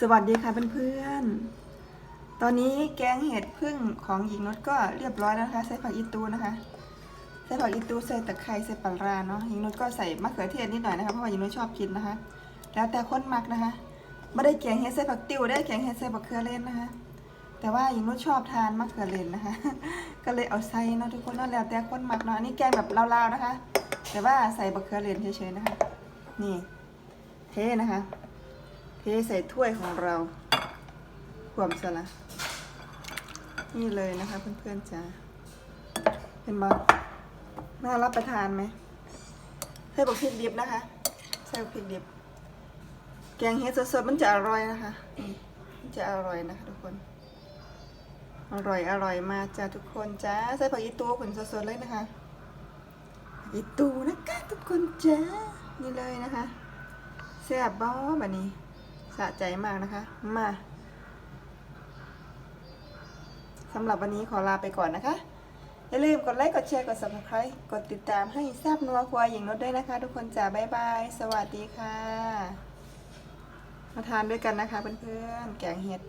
สวัสดีค่ะเพื่อนๆ ตอนนี้แกงเห็ดพึ่งของหญิงนุชก็เรียบร้อยแล้วนะคะ ใส่ผักอีตูนะคะ ใส่ผักอีตูใส่ตะไคร้ใส่ปลาร้าเนาะ หญิงนุชก็ใส่มะเขือเทศนิดหน่อยนะคะ เพราะว่าหญิงนุชชอบกินนะคะ แล้วแต่คนมักนะคะ ไม่ได้แกงเห็ดใส่ผักติวได้แกงเห็ดใส่ผักเขือเล่นนะคะ แต่ว่าหญิงนุชชอบทานมะเขือเล่นนะคะ ก็เลยเอาใส่เนาะทุกคนเนาะแล้วแต่คนมักเนาะ อันนี่แกงแบบลาวๆนะคะ แต่ว่าใส่บักเขือเล่นเฉยๆนะคะ นี่ เทนะคะ ทใส่ถ้วยของเราขวมสละนี่เลยนะคะเพื่อนๆจ้าเห็นบอน่ารับประทานไหมใส่บักพริกดิบนะคะ ใส่บักพริกดิบ แกงเห็ดสดๆมันจะอร่อยนะคะมันจะอร่อยนะคะทุกคน อร่อยอร่อยมากจ้าทุกคนจ้าใส่ผักอีตูผลสดๆเลยนะคะอีตูนะคะทุกคนจ้านี่เลยนะคะแซ่บบ้แบบนี้ สะใจมากนะคะ มาสำหรับวันนี้ขอลาไปก่อนนะคะ อย่าลืมกดไลค์ กดแชร์ กด subscribe กดติดตามให้ทราบนัวควายหญิงนดด้วยนะคะ ทุกคนจ้าบ๊ายบาย สวัสดีค่ะ มาทานด้วยกันนะคะเพื่อนๆ แกงเห็ด